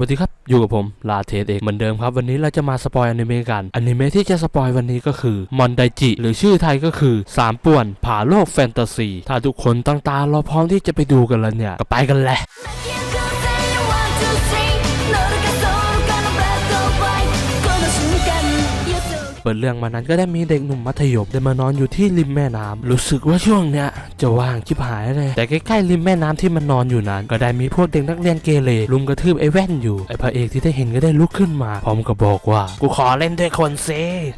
สวัสดีครับ อยู่กับผม ลาเทสเองเหมือนเดิมครับ วันนี้เราจะมาสปอยอนิเมะกันอนิเมะที่จะสปอยวันนี้ก็คือมอนไดจิ หรือชื่อไทยก็คือสามป่วน ผ่าโลกแฟนตาซี ถ้าทุกคนตั้งตารอพร้อมที่จะไปดูกันแล้วเนี่ย ก็ไปกันแหละ ปิดเรื่องมานั้นก็ได้มีเด็กหนุ่มมัธยมได้มานอนอยู่ที่ริมแม่น้ำรู้สึกว่าช่วงเนี้ยจะว่างชิบหายเลย แต่ใกล้ๆริมแม่น้ำที่มันนอนอยู่นั้น ก็ได้มีพวกเด็กนักเรียนเกเรลุมกระทืบไอ้แว่นอยู่ไอ้พระเอกที่ได้เห็นก็ได้ลุกขึ้นมา พร้อมกับบอกว่า กูขอเล่นด้วยคนเซ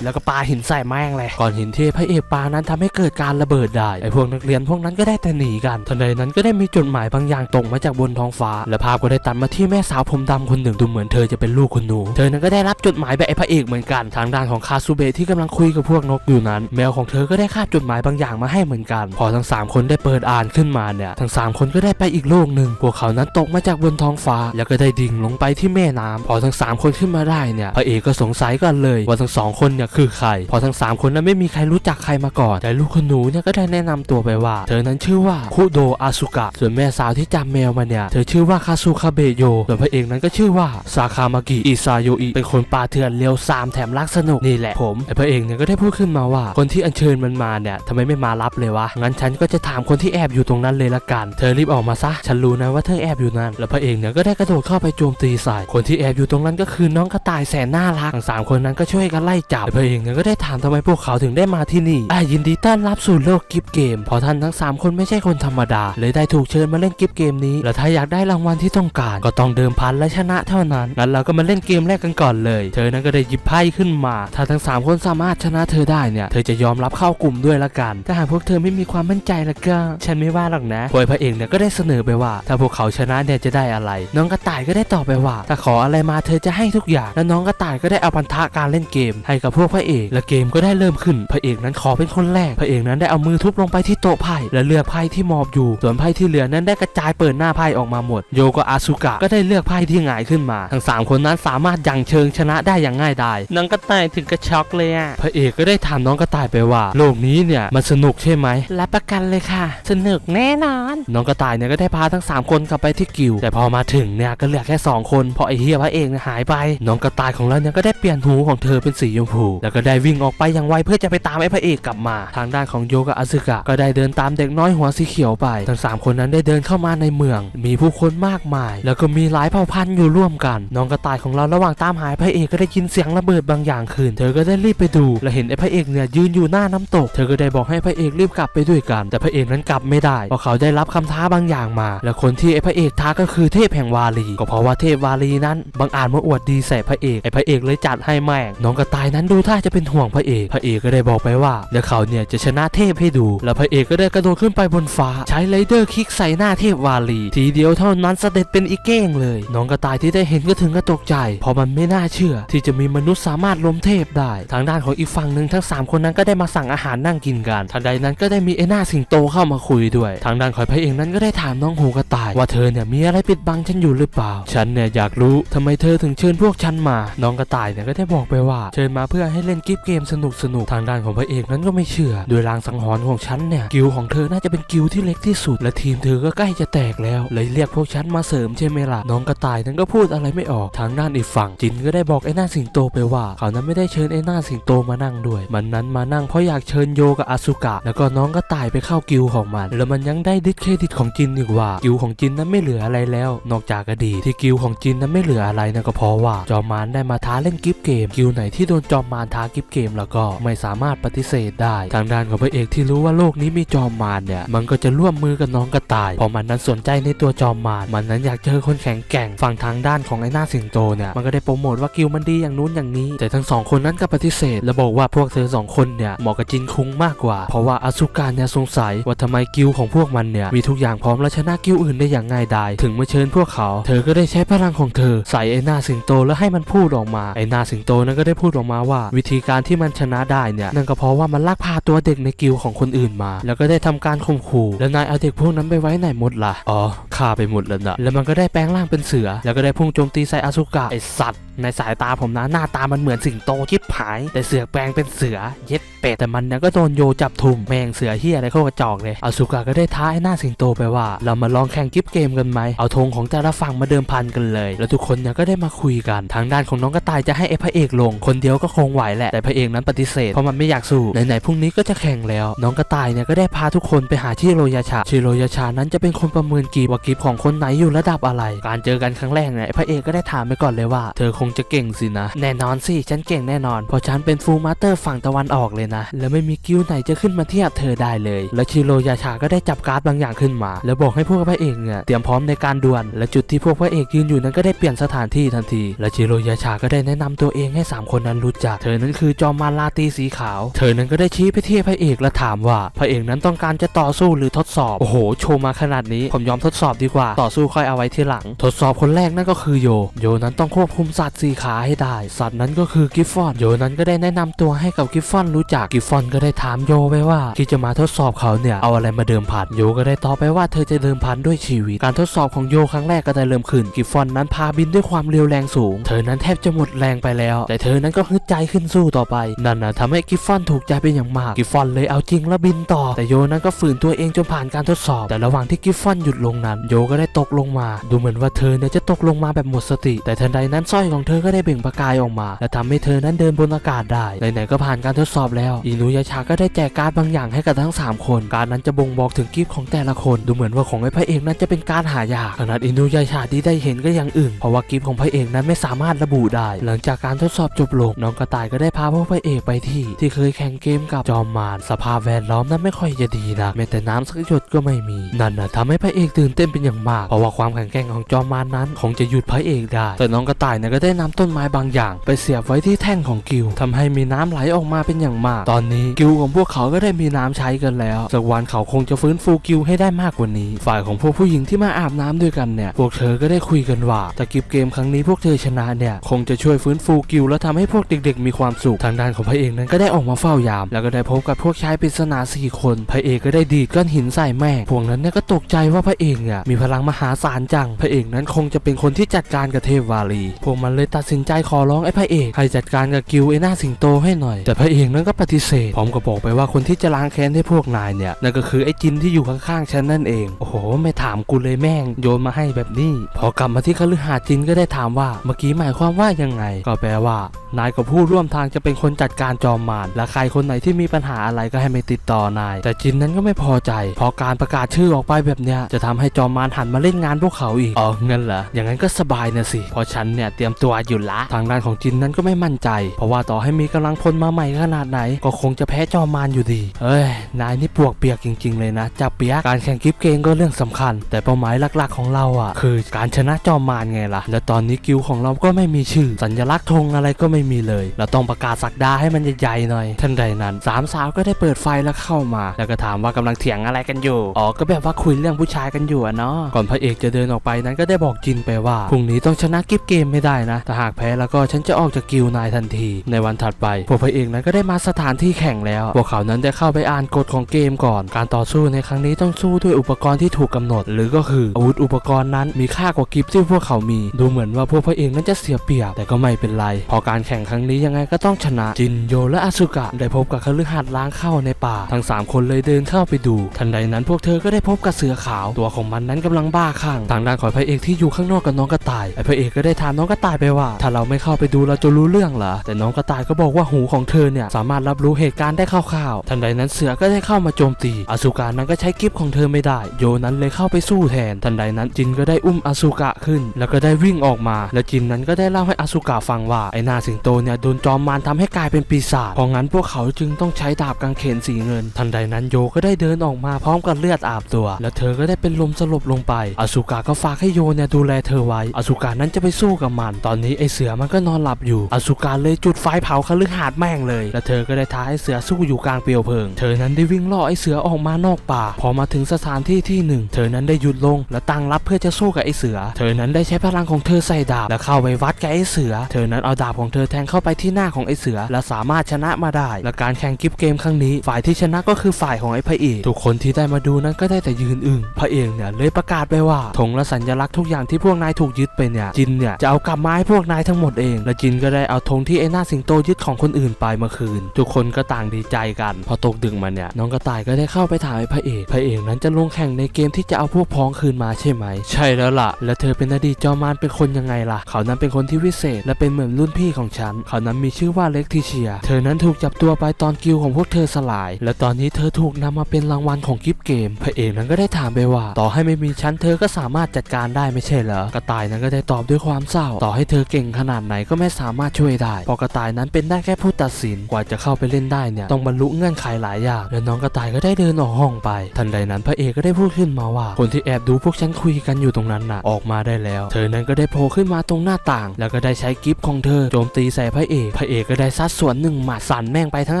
แล้วก็ปาหินใส่แม่งเลยก่อนหินที่พระเอกปานั้นทำให้เกิดการระเบิดได้ไอ้พวกนักเรียนพวกนั้นก็ได้แต่หนีกันทันใดนั้นก็ได้มีจดหมายบางอย่างตกมาจากบนท้องฟ้า และภาพก็ได้ตัดมาที่แม่สาวผมดำคนหนึ่งดูเหมือนเธอจะเป็นลูกคนหนูเธอนั้นก็ได้รับจดหมายแบบไอ้พระเอกเหมือนกันทางด้านของคาซูเบะที่กำลังคุยกับพวกนกอยู่นั้น แมวของเธอก็ได้คาบจดหมายบางอย่างมาให้เหมือนกัน พอทั้งสามคนได้เปิดอ่านขึ้นมาเนี่ย ทั้งสามคนก็ได้ไปอีกโลกหนึ่งพวกเขานั้นตกมาจากบนท้องฟ้า แล้วก็ได้ดิ่งลงไปที่แม่น้ำพอทั้งสามคนขึ้นมาได้เนี่ยพระเอกก็สงสัยกันเลยว่าทั้งสองคนเนี่ยคือใคร พอทั้งสามคนนั้นไม่มีใครรู้จักใครมาก่อน แต่ลูกคนหนูเนี่ยก็ได้แนะนำตัวไปว่า เธอนั้นชื่อว่าคุโดอาสุกะ ส่วนแม่สาวที่จำแมวมาเนี่ย เธอชื่อว่าคาซูคาเบโย ส่วนพระเอกนั้นก็ชื่อว่าซาคามากิอิซาโยอิ เป็นคนป่าเถื่อนเลี้ยวซามแถมรักสนุกนี่แหละผมไอพระเอกเนี่ยก็ได้พูดขึ้นมาว่า คนที่อัญเชิญมันมาเนี่ยทำไมไม่มารับเลยวะงั้นฉันก็จะถามคนที่แอบอยู่ตรงนั้นเลยละกัน เธอรีบออกมาซะฉันรู้นะว่าเธอแอบอยู่นั่นแล้วพระเอกเนี่ยก็ได้กระโดดเข้าไปโจมตีใส่คนที่แอบอยู่ตรงนั้นก็คือน้องกระต่ายแสนน่ารักทั้งสามคนนั้นก็ช่วยกันไล่จับไอ้พระเอกเนี่ยก็ได้ถามทำไมพวกเขาถึงได้มาที่นี่อ่ายินดีต้อนรับสู่โลกกิฟเกมเพราะท่านทั้งสามคนไม่ใช่คนธรรมดา เลยได้ถูกเชิญมาเล่นกิฟเกมนี้และถ้าอยากได้รางวัลที่ต้องการ ก็ต้องเดิมพันและชนะเท่านั้นงั้นเราก็มาเล่นเกมแรกกันก่อนเลย เธอนั้นก็ได้หยิบไพ่ขึ้นมาถ้าทั้งสามคนสามารถชนะเธอได้เนี่ย เธอจะยอมรับเข้ากลุ่มด้วยละกัน ถ้าหากพวกเธอไม่มีความมั่นใจแล้วก็ ฉันไม่ว่าหรอกนะพอยพระเอกเนี่ยก็ได้เสนอไปว่า ถ้าพวกเขาชนะเนี่ยจะได้อะไร น้องกระต่ายก็ได้ตอบไปว่า ถ้าขออะไรมาเธอจะให้ทุกอย่าง และน้องกระต่ายก็ได้เอาพันธะการเล่นเกม ให้กับพวกพระเอก และเกมก็ได้เริ่มขึ้น พระเอกนั้นขอเป็นคนแรก พระเอกนั้นได้เอามือทุบลงไปที่โต๊ะไพ่และเลือกไพ่ที่มอบอยู่ ส่วนไพ่ที่เหลือนั้นได้กระจายเปิดหน้าไพ่ออกมาหมด โยกับอาซุกะก็ได้เลือกไพ่ที่หงายขึ้นมา ทั้งสามคนนั้นสามารถยังเชิงชนะได้อย่างง่ายดายน้องกระต่ายถึงกระชอกเลยอะพระเอกก็ได้ถามน้องกระต่ายไปว่า โลกนี้เนี่ยมันสนุกใช่ไหมรับประกันเลยค่ะ สนุกแน่นอน น้องกระต่ายเนี่ยก็ได้พาทั้งสามคนกลับไปที่กิว แต่พอมาถึงเนี่ยก็เหลือแค่สองคนเพราะไอ้เฮียพระเอกเนี่ยหายไป น้องกระต่ายของเราเนี่ยก็ได้เปลี่ยนหูของเธอเป็นสีชมพู แล้วก็ได้วิ่งออกไปอย่างไวเพื่อจะไปตามไอ้พระเอกกลับมา ทางด้านของโยกับอาซึกะก็ได้เดินตามเด็กน้อยหัวสีเขียวไปทั้งสามคนนั้นได้เดินเข้ามาในเมือง มีผู้คนมากมาย แล้วก็มีหลายเผ่าพันธุ์อยู่ร่วมกัน น้องกระต่ายของเราระหว่างตามหายพระเอกก็ได้ยินเสียงระเบิดบางอย่างขึ้น เธอก็ได้รีบไปดู และเห็นไอ้พระเอกเนี่ยยืนอยู่หน้าน้ำตก เธอก็ได้บอกให้พระเอกรีบกลับไปด้วยกัน แต่พระเอกนั้นกลับไม่ได้เพราะเขาได้รับคำท้าบางอย่างมา และคนที่ไอ้พระเอกท้าก็คือเทพแห่งวาลี ก็เพราะว่าเทพวาลีนั้นบังอาจมาอวดดีใส่พระเอกไอ้พระเอกเลยจัดให้แม่งน้องกระต่ายนั้นดูท่าจะเป็นห่วงพระเอก พระเอกก็ได้บอกไปว่าเดี๋ยวเขาเนี่ยจะชนะเทพให้ดู แล้วพระเอกก็ได้กระโดดขึ้นไปบนฟ้า ใช้ไรเดอร์คิกใส่หน้าเทพวาลี ทีเดียวเท่านั้นเสด็จเป็นอีเก้งเลย น้องกระต่ายที่ได้เห็นก็ถึงกับตกใจ เพราะมันไม่น่าเชื่อ ที่จะมีมนุษย์สามารถล้มเทพได้ทางด้านของอีกฝั่งหนึ่งทั้งสามคนนั้นก็ได้มาสั่งอาหารนั่งกินกันทันใดนั้นก็ได้มีไอ้หน้าสิงโตเข้ามาคุยด้วย ทางด้านของพระเอกนั้นก็ได้ถามน้องหูกระต่าย ว่าเธอเนี่ยมีอะไรปิดบังฉันอยู่หรือเปล่า ฉันเนี่ยอยากรู้ทำไมเธอถึงเชิญพวกฉันมา น้องกระต่ายเนี่ยก็ได้บอกไปว่า เชิญมาเพื่อให้เล่นกิฟเกมสนุกสนุกๆทางด้านของพระเอกนั้นก็ไม่เชื่อโดยลางสังหรณ์ของฉันเนี่ยกิลของเธอน่าจะเป็นกิลที่เล็กที่สุด และทีมเธอก็ใกล้จะแตกแล้ว เลยเรียกพวกฉันมาเสริมใช่ไหมล่ะน้องกระต่ายนั้นก็พูดอะไรไม่ออกทางด้านอีกฝั่งจินก็ได้บอกไอ้หน้าสิงโตไปว่าเขานั้นไม่ได้เชิญไอ้หน้าสิงโตมานั่งด้วย มันนั้นมานั่งเพราะอยากเชิญโยกับอาซุกะ แล้วก็น้องกระต่ายไปเข้ากิลของมัน แล้วมันยังได้ดิสเครดิตของจินอีกว่า กิลของจินนั้นไม่เหลืออะไรแล้ว นอกจากอดีตที่กิลของจินนั้นไม่เหลืออะไรนะก็เพราะว่า จอมมารได้มาท้าเล่นกิฟเกม กิลไหนที่โดนจอมมารท้ากิฟเกมแล้วก็ไม่สามารถปฏิเสธได้ ทางด้านของพระเอกที่รู้ว่าโลกนี้มีจอมมารเนี่ย มันก็จะร่วมมือกับน้องกระต่าย เพราะมันนั้นสนใจในตัวจอมมาร มันนั้นอยากเจอคนแข็งแกร่ง ฝั่งทางด้านของไอ้หน้าสิงโตเนี่ย มันก็ได้โปรโมทว่ากิลมันดีอย่างนู้นอย่างนี้ แต่ทั้งสองคนนั้นก็ปฏิเสธ และบอกว่าพวกเธอสองคนเนี่ยเหมาะกับจินคุงมากกว่า เพราะว่าอสุการเนี่ยสงสัยว่าทำไมกิลของพวกมันเนี่ยมีทุกอย่างพร้อมและชนะกิลอื่นได้อย่างง่ายดายถึงมาเชิญพวกเขา เธอก็ได้ใช้พลังของเธอ ใส่ไอ้หน้าสิงโตแล้วให้มันพูดออกมาไอ้หน้าสิงโตนั้นก็ได้พูดออกมาว่า วิธีการที่มันชนะได้เนี่ยนั่นก็เพราะว่ามันลักพาตัวเด็กในกิลของคนอื่นมา แล้วก็ได้ทำการข่มขู่แล้วนายเอาเด็กพวกนั้นไปไว้ไหนหมดล่ะอ๋อฆ่าไปหมดแล้วนะแล้วมันก็ได้แปลงร่างเป็นเสือ แล้วก็ได้พุ่งโจมตีใส่อาซุกะไอสัตว์ ในสายตาผมนะหน้าตามันเหมือนสิงโตชิบหาย แต่เสือแปลงเป็นเสือเย็ดเป็ดแต่มันเนี่ยก็โดนโยจับทุ่มแมงเสือเฮียอะไรเข้ากระจอกเลยอาสุกะก็ได้ท้าให้หน้าสิงโตไปว่า เรามาลองแข่งกิฟเกมกันไหมเอาธงของแต่ละฝั่งมาเดิมพันกันเลย แล้วทุกคนเนี่ยก็ได้มาคุยกันทางด้านของน้องกระต่ายจะให้ไอ้พระเอกลง คนเดียวก็คงไหวแหละแต่พระเอกนั้นปฏิเสธเพราะมันไม่อยากสู้ไหนๆพรุ่งนี้ก็จะแข่งแล้ว น้องกระต่ายเนี่ยก็ได้พาทุกคนไปหาชิโรยาชาชิโรยาชานั้นจะเป็นคนประเมินกีบว่ากีบของคนไหนอยู่ระดับอะไร การเจอกันครั้งแรกเนี่ยพระเอกก็ได้ถามไปก่อนเลยว่า เธอคงจะเก่งสินะ แน่นอนสิ ฉันเก่งแน่นอน เพราะฉันเป็นฟูลมาสเตอร์ฝั่งตะวันออกเลยนะ แล้วไม่มีกิลด์ไหนจะขึ้นมาเทียบเธอได้เลย แล้วชิโรยาชาก็ได้จับการ์ดบางอย่างขึ้นมา แล้วบอกให้พวกพระเอกเนี่ยเตรียมพร้อมในการดวล และจุดที่พวกพระเอกยืนอยู่นั้นก็ได้เปลี่ยนสถานที่ทันที และชิโรยาชาก็ได้แนะนำตัวเองให้สามคนนั้นรู้จัก เธอนั้นคือจอมมารลาตีสีขาว เธอนั้นก็ได้ชี้ไปที่พระเอกและถามว่า พระเอกนั้นต้องการจะต่อสู้หรือทดสอบ โอ้โห โชว์มาขนาดนี้ ผมยอมทดสอบดีกว่า ต่อสู้ค่อยเอาไว้ทีหลัง ทดสอบคนแรกนั่นก็คือโย โยนั้นต้องควบคุมสัตวสี่ขาให้ได้ สัตว์นั้นก็คือกิฟฟอนโยนั้นก็ได้แนะนำตัวให้กับกิฟฟอนรู้จักกิฟฟอนก็ได้ถามโยไปว่า ที่จะมาทดสอบเขาเนี่ยเอาอะไรมาเดิมพันโยก็ได้ตอบไปว่าเธอจะเดิมพันด้วยชีวิต การทดสอบของโยครั้งแรกก็ได้เริ่มขึ้นกิฟฟอนนั้นพาบินด้วยความเร็วแรงสูง เธอนั้นแทบจะหมดแรงไปแล้ว แต่เธอนั้นก็ฮึดใจขึ้นสู้ต่อไป นั่นนะทำให้กิฟฟอนถูกใจเป็นอย่างมากกิฟฟอนเลยเอาจริงแล้วบินต่อ แต่โยนั้นก็ฝืนตัวเองจนผ่านการทดสอบ แต่ระหว่างที่กิฟฟอนหยุดลงนั้นโยก็ได้ตกลงมา ดูเหมือนว่าเธอเนี่ยจะตกลงมาแบบหมดสติ แต่ทันใดนั้นสร้อยของเธอก็ได้เบ่งประกายออกมา และทำให้เธอนั้นเดินบนอากาศได้ไหนๆก็ผ่านการทดสอบแล้วอินุยาชาก็ได้แจกการ์ดบางอย่างให้กับทั้ง 3 คน การดนั้นจะบ่งบอกถึงกิฟต์ของแต่ละคนดูเหมือนว่าของไอ้พระเอกนั้นจะเป็นการหายากขนาดอินุยาชาที่ได้เห็นก็ยังอึ้งเพราะว่ากิฟต์ของพระเอกนั้นไม่สามารถระบุได้ หลังจากการทดสอบจบลงน้องกระต่ายก็ได้พาพวกพระเอกไปที่ ที่เคยแข่งเกมกับจอมมารสภาพแวดล้อมนั้นไม่ค่อยจะดีนะแม้แต่น้ำสักหยดก็ไม่มีนั่นนะทำให้พระเอกตื่นเต้นเป็นอย่างมากเพราะว่าความแข็งแกร่งของจอมมารนั้นคงจะหยุดพระเอกได้ แต่น้องกระต่ายนี่ยก็ได้ได้นำต้นไม้บางอย่าง ไปเสียบไว้ที่แท่งของกิวทำให้มีน้ำไหลออกมาเป็นอย่างมาก ตอนนี้กิวของพวกเขาก็ได้มีน้ำใช้กันแล้วสักวันเขาคงจะฟื้นฟูกิวให้ได้มากกว่านี้ ฝ่ายของพวกผู้หญิงที่มาอาบน้ำด้วยกันเนี่ยพวกเธอก็ได้คุยกันว่าถ้ากิฟเกมครั้งนี้พวกเธอชนะเนี่ยคงจะช่วยฟื้นฟูกิวและทำให้พวกเด็ก ๆ มีความสุขทางด้านของพระเอกนั้นก็ได้ออกมาเฝ้ายาม แล้วก็ได้พบกับพวกชายปริศนาสี่คนพระเอกก็ได้ดีดก้อนหินใส่แม่งพวกนั้นเนี่ยก็ตกใจว่าพระเอกเนี่ยมีพลังมหาศาลจังพระเอกนั้นคงจะเป็นคนที่จัดการกับเทพวาลีพวกมันเลยตัดสินใจขอร้องไอ้พระเอกให้จัดการกับกิวไอ้หน้าสิงโตให้หน่อย แต่พระเอกนั้นก็ปฏิเสธพร้อมกับบอกไปว่าคนที่จะล้างแค้นให้พวกนายเนี่ยนั่นก็คือไอ้จินที่อยู่ข้างๆฉันนั่นเองโอ้โหไม่ถามกูเลยแม่งโยนมาให้แบบนี้ พอกลับมาที่คฤหาสน์จินก็ได้ถามว่าเมื่อกี้หมายความว่ายังไง ก็แปลว่านายกับผู้ร่วมทางจะเป็นคนจัดการจอมมาร และใครคนไหนที่มีปัญหาอะไรก็ให้ไม่ติดต่อนาย แต่จินนั้นก็ไม่พอใจเพราะการประกาศชื่อออกไปแบบเนี้ยจะทำให้จอมมารหันมาเล่นงานพวกเขาอีก อ๋อเงินเหรอ อย่างนั้นก็สบายนะสิพราะฉันเนี่ยเตรียมตัวอยู่ละทางด้านของจินนั้นก็ไม่มั่นใจ เพราะว่าต่อให้มีกำลังพลมาใหม่ขนาดไหน ก็คงจะแพ้จอมมารอยู่ดีเอ้ยนายนี่ปวกเปียกจริง ๆ เลยนะจับเปียกการแข่งกิฟเกมก็เรื่องสำคัญ แต่เป้าหมายหลักๆของเราอะ คือการชนะจอมมารไงล่ะ และตอนนี้กิลของเราก็ไม่มีชื่อ สัญลักษณ์ธงอะไรก็ไม่มีเลย เราต้องประกาศสักดาให้มันใหญ่ๆหน่อยทันใดนั้นสามสาวก็ได้เปิดไฟแล้วเข้ามา แล้วก็ถามว่ากำลังเถียงอะไรกันอยู่อ๋อก็แบบว่าคุยเรื่องผู้ชายกันอยู่อะเนาะก่อนพระเอกจะเดินออกไปนั้นก็ได้บอกจินไปว่าพรุ่งนี้ต้องชนะกิฟเกมไม่ได้นะถ้าหากแพ้แล้วก็ฉันจะออกจากกิลนายทันที ในวันถัดไปพวกพระเอกนั้นก็ได้มาสถานที่แข่งแล้ว พวกเขานั้นได้เข้าไปอ่านกฎของเกมก่อน การต่อสู้ในครั้งนี้ต้องสู้ด้วยอุปกรณ์ที่ถูกกำหนด หรือก็คืออาวุธอุปกรณ์นั้นมีค่ากว่ากิฟที่พวกเขามี ดูเหมือนว่าพวกพระเอกนั้นจะเสียเปรียบ แต่ก็ไม่เป็นไร พอการแข่งครั้งนี้ยังไงก็ต้องชนะ จินโยและอาสุกะได้พบกับคฤหัสถ์ล้างเข้าในป่า ทั้งสามคนเลยเดินเข้าไปดู ทันใดนั้นพวกเธอก็ได้พบกับเสือขาว ตัวของมันนั้นกำลังบ้าคลั่งทางด้านของพระเอกที่อยู่ข้างนอกกับน้องกระต่าย ไอ้พระเอกก็ได้ถามน้องกระต่ายไปว่า ถ้าเราไม่เข้าไปดูเราจะรู้เรื่องเหรอแต่น้องกระต่ายก็บอกว่าหูของเธอเนี่ยสามารถรับรู้เหตุการณ์ได้คร่าวๆทันใดนั้นเสือก็ได้เข้ามาโจมตีอสุกานั้นก็ใช้กิฟของเธอไม่ได้ โยนั้นเลยเข้าไปสู้แทน ทันใดนั้นจินก็ได้อุ้มอสุกะขึ้น แล้วก็ได้วิ่งออกมา แล้วจินนั้นก็ได้เล่าให้อสุกะฟังว่าไอ้นาสิงโตเนี่ยโดนจอมมารทำให้กลายเป็นปีศาจเพราะงั้นพวกเขาจึงต้องใช้ดาบกางเขนสีเงิน ทันใดนั้นโยก็ได้เดินออกมาพร้อมกับเลือดอาบตัว แล้วเธอก็ได้เป็นลมสลบลงไปอสุกะก็ฝากให้โยเนี่ยดูแลเธอไว้อสุกะนั้นจะไปสู้กับมันตอนนี้ไอเสือมันก็นอนหลับอยู่ อสุกะเลยจุดไฟเผาคฤหาสน์แม่งเลย แล้วเธอก็ได้ท้าไอเสือสู้อยู่กลางเปลวเพลิง เธอนั้นได้วิ่งล่อไอเสือออกมานอกป่า พอมาถึงสถานที่ที่หนึ่ง เธอนั้นได้หยุดลง และตั้งรับเพื่อจะสู้กับไอเสือ เธอนั้นได้ใช้พลังของเธอใส่ดาบ และเข้าไปวัดกับไอเสือ เธอนั้นเอาดาบของเธอแทงเข้าไปที่หน้าของไอเสือ และสามารถชนะมาได้ และการแข่งกิฟต์เกมครั้งนี้ ฝ่ายที่ชนะก็คือฝ่ายของไอพระเอกทุกคนที่ได้มาดูนั้นก็ได้แต่ยืนอึ้งพระเอกเนี่ยเลยประกาศไปว่าธงและสัญลักษณ์ทุกอย่างที่พวกนายถูกยึดไปเนี่ยจินเนี่ยจะเอากลับมาให้พวกนายทั้งหมดเอง และจินก็ได้เอาธงที่ไอ้หน้าสิงโตยึดของคนอื่นไปมาคืน ทุกคนก็ต่างดีใจกัน พอตกดึกมาเนี่ย น้องกระต่ายก็ได้เข้าไปถามไอ้พระเอก พระเอกนั้นจะลงแข่งในเกมที่จะเอาพวกพ้องคืนมาใช่ไหม ใช่แล้วล่ะ และเธอเป็นอดีตจอมารเป็นคนยังไงล่ะ เขานั้นเป็นคนที่วิเศษ และเป็นเหมือนรุ่นพี่ของฉัน เขานั้นมีชื่อว่าเล็กทิเชีย เธอนั้นถูกจับตัวไปตอนกิลของพวกเธอสลาย และตอนนี้เธอถูกนำมาเป็นรางวัลของกิฟเกม พระเอกนั้นก็ได้ถามไปว่า ต่อให้ไม่มีฉันเธอก็สามารถจัดการได้ไม่ใช่เหรอกระต่ายนั้นก็ได้ตอบด้วยความเศร้า ต่อให้เธอเก่งขนาดไหนก็ไม่สามารถช่วยได้พราะกระต่ายนั้นเป็นได้แค่ผู้ตัดสินกว่าจะเข้าไปเล่นได้เนี่ยต้องบรรลุเงื่อนไขหลายอย่างและน้องกระต่ายก็ได้เดินออกห้องไป ทันใดนั้นพระเอกก็ได้พูดขึ้นมาว่า คนที่แอบดูพวกฉันคุยกันอยู่ตรงนั้นน่ะออกมาได้แล้ว เธอนั้นก็ได้โผล่ขึ้นมาตรงหน้าต่าง แล้วก็ได้ใช้กิฟต์ของเธอโจมตีใส่พระเอกพระเอกก็ได้ซัดสวนหนึ่งหมัดสั่นแม่งไปทั้ง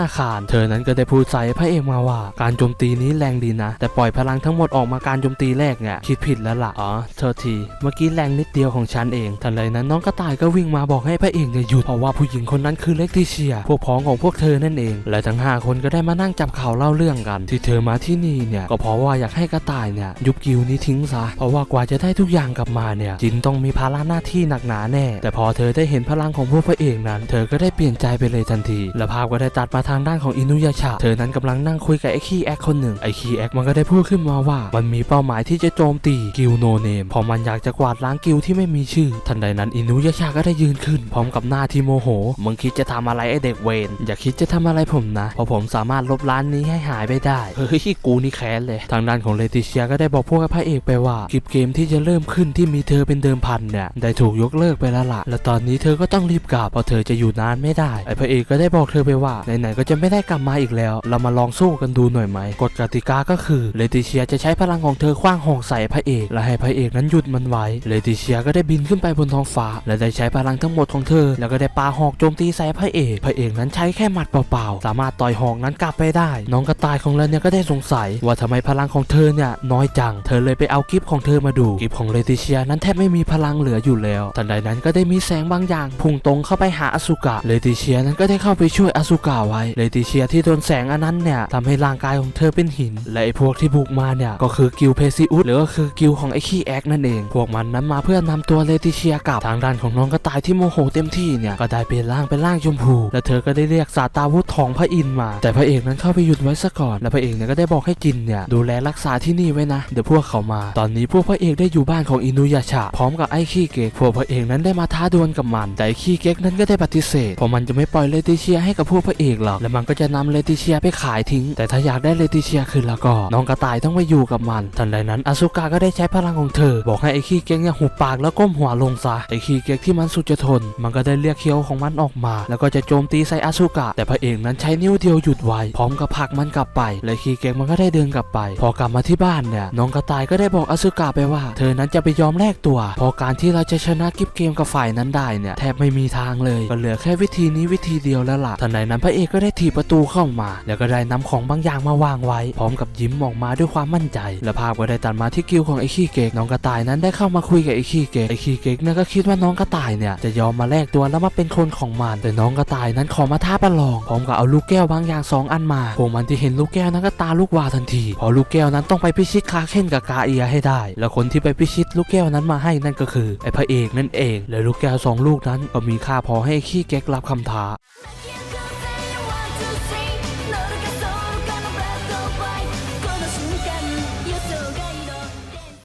อาคาร เธอนั้นก็ได้พูดใส่พระเอกมาว่า การโจมตีนี้แรงดีนะ แต่ปล่อยพลังทั้งหมดออกมาการโจมตีแรกเนี่ยคิดผิดแล้วล่ะอ๋อเธอที เมื่อกี้แรงนิดเดียวของฉันเองทันใดนั้นน้องกระต่ายก็วิ่งมาบอกให้พระเอกเนี่ยหยุดเพราะว่าผู้หญิงคนนั้นคือเล็กทิเชียพวกพ้องของพวกเธอนั่นเอง และทั้งห้าคนก็ได้มานั่งจับข่าวเล่าเรื่องกัน ที่เธอมาที่นี่เนี่ยก็เพราะว่าอยากให้กระต่ายเนี่ยยุบกิวนี้ทิ้งซะเพราะว่ากว่าจะได้ทุกอย่างกลับมาเนี่ยจินต้องมีภาระหน้าที่หนักหนาแน่ แต่พอเธอได้เห็นพลังของพวกพระเอกนั้น เธอก็ได้เปลี่ยนใจไปเลยทันที และภาพก็ได้ตัดมาทางด้านของอินุยาชะเธอนั้นกำลังนั่งคุยกับไอ้ขี้แอคคนหนึ่งไอ้ขี้แอคมันก็ได้พูดขึ้นมาว่า มันมีเป้าหมายที่จะโจมตีกิวโนเนมพอมันอยากจะกวาดล้างกิวที่ไม่มีชื่อ ทันใดนั้นอินุยาชะก็ได้ยืนขึ้น พร้อมกับหน้าที่โมโห มึงคิดจะทำอะไรไอ้เด็กเวนอย่าคิดจะทำอะไรผมนะ เพราะผมสามารถลบล้านนี้ให้หายไปได้ เฮ้ยกูนี่แค้นเลย ทางด้านของเลติเชียก็ได้บอกพวกพระเอกไปว่าคลิปเกมที่จะเริ่มขึ้นที่มีเธอเป็นเดิมพันเนี่ยได้ถูกยกเลิกไปแล้วล่ะ และตอนนี้เธอก็ต้องรีบกลับเพราะเธอจะอยู่นานไม่ได้ ไอ้พระเอกก็ได้บอกเธอไปว่าไหนๆก็จะไม่ได้กลับมาอีกแล้ว เรามาลองสู้กันดูหน่อยไหมกฎกติกาก็คือเลติเชียจะใช้พลังของเธอคว้างหอกใส่พระเอก และให้พระเอกนั้นหยุดมันไว้เลติเชียก็ได้บินขึ้นไปบนท้องฟ้าและได้ใช้พลังทั้งหมดของเธอ แล้วก็ได้ปาหอกโจมตีใส่พระเอกพระเอกนั้นใช้แค่หมัดเปล่าๆ สามารถต่อยหอกนั้นกลับไปได้ น้องกระต่ายของเราเนี่ยก็ได้สงสัย ว่าทำไมพลังของเธอเนี่ยน้อยจัง เธอเลยไปเอากิฟของเธอมาดูกิฟของเลติเชียนั้นแทบไม่มีพลังเหลืออยู่แล้ว ทันใดนั้นก็ได้มีแสงบางอย่างพุ่งตรงเข้าไปหาอสุกะเลติเชียนั้นก็ได้เข้าไปช่วยอสุกะไว้เลติเชียที่โดนแสงอันนั้นเนี่ยทำให้ร่างกายของเธอเป็นหิน และไอ้พวกที่บุกมาเนี่ยก็คือกิลเพซิอุสหรือก็คือกิลของไอ้ขี้แอกนั่นเอง พวกมันนั้นมาเพื่อนำตัวเลติเชียกลับทางด้านของน้องกระต่ายที่โมโหเต็มที่เนี่ยก็ได้เปลี่ยนร่างเป็นร่างชมพู และเธอก็ได้เรียกสาตาวุธของพระอินทร์มา แต่พระเอกนั้นเข้าไปหยุดไว้ซะก่อน และพระเอกเนี่ยก็ได้บอกให้จินเนี่ยดูแลรักษาที่นี่ไว้นะ เดี๋ยวพวกเขามา ตอนนี้พวกพระเอกได้อยู่บ้านของอินุยาชะพร้อมกับไอ้ขี้เก๊กพวกพระเอกนั้นได้มาท้าดวลกับมัน แต่ไอ้ขี้เก๊กนั้นก็ได้ปฏิเสธเพราะมันจะไม่ปล่อยเลติเชียให้กับพวกพระเอกหรอกและมันก็จะนำเลติเชียไปขายทิ้ง แต่ถ้าอยากได้เลติเชียคืนแล้วก็น้องกระต่ายต้องไปอยู่กับมัน ทันใดนั้นอสุกาก็ได้ใช้พลังของเธอ บอกให้ไอ้ขี้เก๊กเนี่ยหุบปากแล้วก้มหัวลงซะไอ้ขี้เก๊กที่มันสุดจะทน มันก็ได้เรียกเคี้ยวของมันออกมา แล้วก็จะโจมตีใส่อสุกะ แต่พระเอกนั้นใช้นิ้วเดียวหยุดไว้พร้อมกับผลักมันกลับไป และขี้เก๊กมันก็ได้เดินกลับไป พอกลับมาที่บ้านเนี่ยน้องกระต่ายก็ได้บอกอสุกะไปว่า เธอนั้นจะไปยอมแลกตัว พอการที่เราจะชนะกิฟเกมกับฝ่ายนั้นได้เนี่ยแทบไม่มีทางเลยก็เหลือแค่วิธีนี้วิธีเดียวแล้วล่ะทันใดนั้นพระเอกก็ได้ถีบประตูเข้ามา แล้วก็ได้นำของบางอย่างมาวางไว้ พร้อมกับยิ้มออกมาด้วยความมั่นใจ และภาพก็ได้ตัดมาที่กิลของไอ้ขี้เกกน้องกระต่ายนั้นได้เข้ามาคุยกับไอ้ขี้เกกไอ้ขี้เกกเนี่ยก็คิดว่าน้องกระต่ายเนี่ยจะยอมมาแลกตัวแล้วมาเป็นคนของมัน แต่น้องกระต่ายนั้นขอมาท้าประลองพร้อมกับเอาลูกแก้วบางอย่างสองอันมาพวกมันที่เห็นลูกแก้วนั้นก็ตาลูกวาวทันทีพอลูกแก้วนั้นต้องไปพิชิตคาเคนกับกาเอียให้ได้ แล้วคนที่ไปพิชิตลูกแก้วนั้นมาให้นั่นก็คือไอ้พระเอกนั่นเอง และลูกแก้วสองลูกนั้นก็มีค่าพอให้ขี้แก๊กรับคำท้า